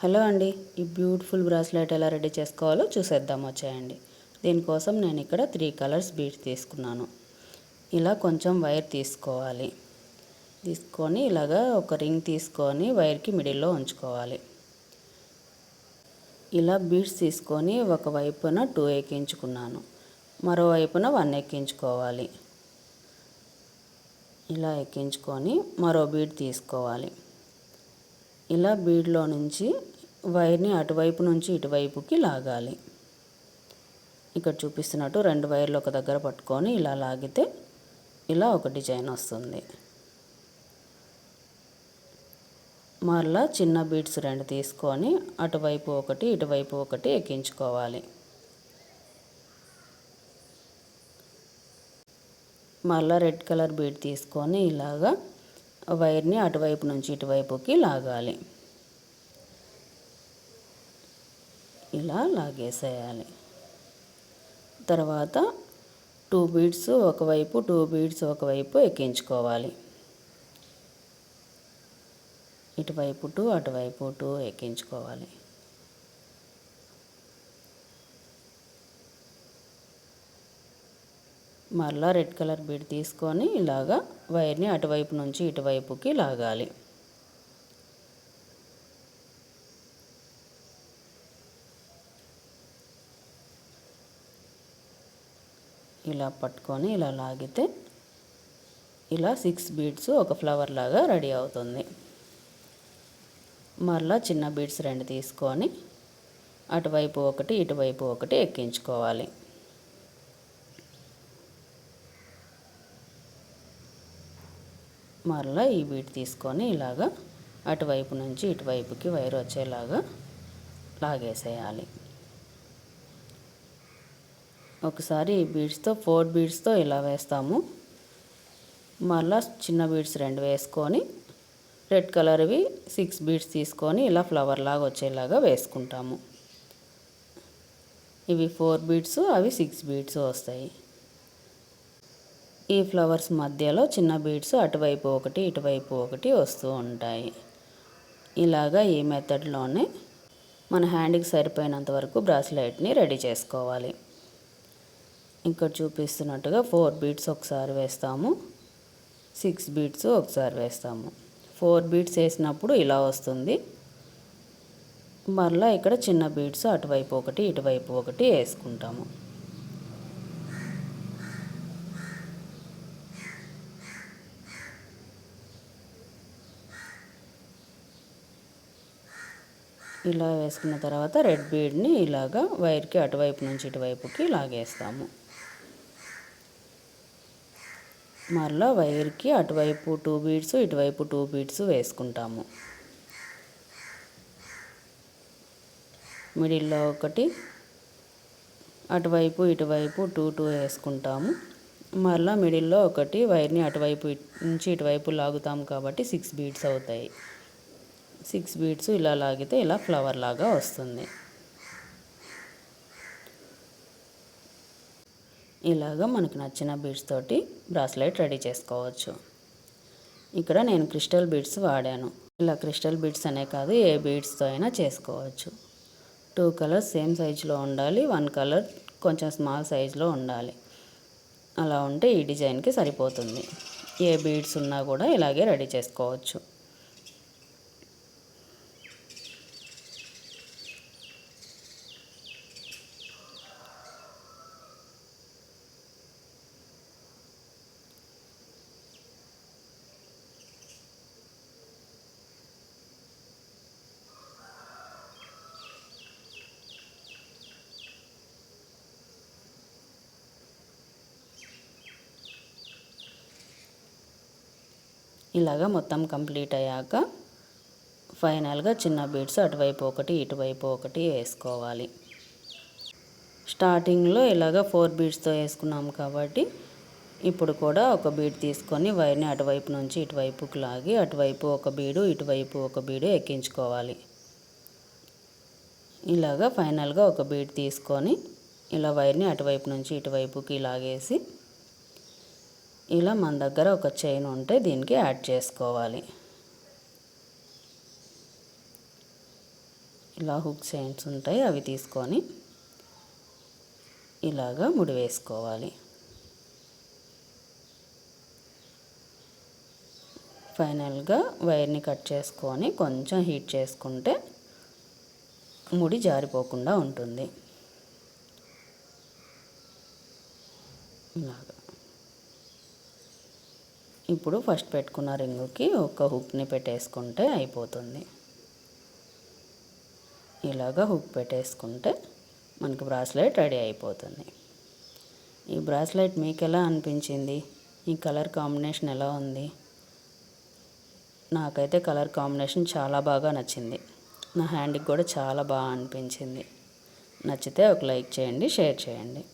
Hello అండి ఈ beautiful bracelet ఎలా రెడీ చేసుకోవాలో చూసేద్దాం వచ్చేయండి. దీనికోసం నేను ఇక్కడ త్రీ కలర్స్ బీట్ తీసుకున్నాను. ఇలా కొంచెం వైర్ తీసుకోవాలి. తీసుకొని ఇలాగా ఒక రింగ్ తీసుకొని వైర్కి మిడిల్లో ఉంచుకోవాలి. ఇలా బీడ్స్ తీసుకొని ఒక వైపున టూ ఎక్కించుకున్నాను. మరోవైపున వన్ ఎక్కించుకోవాలి. ఇలా ఎక్కించుకొని మరో బీడ్ తీసుకోవాలి. ఇలా బీడ్లో నుంచి వైర్ని అటువైపు నుంచి ఇటువైపుకి లాగాలి. ఇక్కడ చూపిస్తున్నట్టు రెండు వైర్లు ఒక దగ్గర పట్టుకొని ఇలా లాగితే ఇలా ఒక డిజైన్ వస్తుంది. మరలా చిన్న బీడ్స్ రెండు తీసుకొని అటువైపు ఒకటి ఇటువైపు ఒకటి ఎక్కించుకోవాలి. మళ్ళీ రెడ్ కలర్ బీడ్ తీసుకొని ఇలాగా వైర్ని అటువైపు నుంచి ఇటువైపుకి లాగాలి. ఇలా లాగేసేయాలి. తర్వాత టూ బీడ్స్ ఒకవైపు టూ బీడ్స్ ఒకవైపు ఎక్కించుకోవాలి. ఇటువైపు టూ అటువైపు టూ ఎక్కించుకోవాలి. మరలా రెడ్ కలర్ బీడ్ తీసుకొని ఇలాగా వైర్ని అటువైపు నుంచి ఇటువైపుకి లాగాలి. ఇలా పట్టుకొని ఇలా లాగితే ఇలా సిక్స్ బీడ్స్ ఒక ఫ్లవర్ లాగా రెడీ అవుతుంది. మరలా చిన్న బీడ్స్ రెండు తీసుకొని అటువైపు ఒకటి ఇటువైపు ఒకటి ఎక్కించుకోవాలి. మరలా ఈ బీట్ తీసుకొని ఇలాగా అటువైపు నుంచి ఇటువైపుకి వైర్ వచ్చేలాగా లాగేసేయాలి. ఒకసారి ఈ బీడ్స్తో ఫోర్ బీడ్స్తో ఇలా వేస్తాము. మళ్ళా చిన్న బీడ్స్ రెండు వేసుకొని రెడ్ కలర్వి సిక్స్ బీడ్స్ తీసుకొని ఇలా ఫ్లవర్ లాగా వచ్చేలాగా వేసుకుంటాము. ఇవి ఫోర్ బీడ్స్ అవి సిక్స్ బీడ్స్ వస్తాయి. ఈ ఫ్లవర్స్ మధ్యలో చిన్న బీడ్స్ అటువైపు ఒకటి ఇటువైపు ఒకటి వస్తూ ఉంటాయి. ఇలాగా ఈ మెథడ్లోనే మన హ్యాండ్కి సరిపోయినంత వరకు బ్రాస్లెట్ని రెడీ చేసుకోవాలి. ఇక్కడ చూపిస్తున్నట్టుగా ఫోర్ బీడ్స్ ఒకసారి వేస్తాము. సిక్స్ బీడ్స్ ఒకసారి వేస్తాము. ఫోర్ బీడ్స్ వేసినప్పుడు ఇలా వస్తుంది. మరలా ఇక్కడ చిన్న బీడ్స్ అటువైపు ఒకటి ఇటువైపు ఒకటి వేసుకుంటాము. ఇలా వేసుకున్న తర్వాత రెడ్ బీడ్ని ఇలాగా వైర్కి అటువైపు నుంచి ఇటువైపుకి లాగేస్తాము. మరలా వైర్కి అటువైపు టూ బీడ్స్ ఇటువైపు టూ బీడ్స్ వేసుకుంటాము. మిడిల్లో ఒకటి అటువైపు ఇటువైపు టూ టూ వేసుకుంటాము. మరలా మిడిల్లో ఒకటి వైర్ని అటువైపు నుంచి ఇటువైపు లాగుతాము కాబట్టి సిక్స్ బీడ్స్ అవుతాయి. సిక్స్ బీడ్స్ ఇలా లాగితే ఇలా ఫ్లవర్ లాగా వస్తుంది. ఇలాగా మనకు నచ్చిన బీడ్స్ తోటి బ్రాస్లెట్ రెడీ చేసుకోవచ్చు. ఇక్కడ నేను క్రిస్టల్ బీడ్స్ వాడాను. ఇలా క్రిస్టల్ బీడ్స్ అనే కాదు ఏ బీడ్స్తో అయినా చేసుకోవచ్చు. టూ కలర్స్ సేమ్ సైజులో ఉండాలి వన్ కలర్ కొంచెం స్మాల్ సైజులో ఉండాలి. అలా ఉంటే ఈ డిజైన్కి సరిపోతుంది. ఏ బీడ్స్ ఉన్నా కూడా ఇలాగే రెడీ చేసుకోవచ్చు. ఇలాగా మొత్తం కంప్లీట్ అయ్యాక ఫైనల్గా చిన్న బీడ్స్ అటువైపు ఒకటి ఇటువైపు ఒకటి వేసుకోవాలి. స్టార్టింగ్లో ఇలాగ ఫోర్ బీడ్స్తో వేసుకున్నాం కాబట్టి ఇప్పుడు కూడా ఒక బీడ్ తీసుకొని వైర్ని అటువైపు నుంచి ఇటువైపుకి లాగి అటువైపు ఒక బీడు ఇటువైపు ఒక బీడు ఎక్కించుకోవాలి. ఇలాగా ఫైనల్గా ఒక బీడ్ తీసుకొని ఇలా వైర్ని అటువైపు నుంచి ఇటువైపుకి లాగేసి ఇలా మన దగ్గర ఒక చైన్ ఉంటే దీనికి యాడ్ చేసుకోవాలి. ఇలా హుక్ చైన్స్ ఉంటాయి అవి తీసుకొని ఇలాగా ముడి వేసుకోవాలి. ఫైనల్గా వైర్ని కట్ చేసుకొని కొంచెం హీట్ చేసుకుంటే ముడి జారిపోకుండా ఉంటుంది. ఇలాగా. ఇప్పుడు ఫస్ట్ పెట్టుకున్న రింగుకి ఒక హుక్ని పెట్టేసుకుంటే అయిపోతుంది. ఇలాగా హుక్ పెట్టేసుకుంటే మనకి బ్రాస్లెట్ రెడీ అయిపోతుంది. ఈ బ్రాస్లెట్ మీకు ఎలా అనిపించింది? ఈ కలర్ కాంబినేషన్ ఎలా ఉంది? నాకైతే కలర్ కాంబినేషన్ చాలా బాగా నచ్చింది. నా హ్యాండ్కి కూడా చాలా బాగా అనిపించింది. నచ్చితే ఒక లైక్ చేయండి షేర్ చేయండి.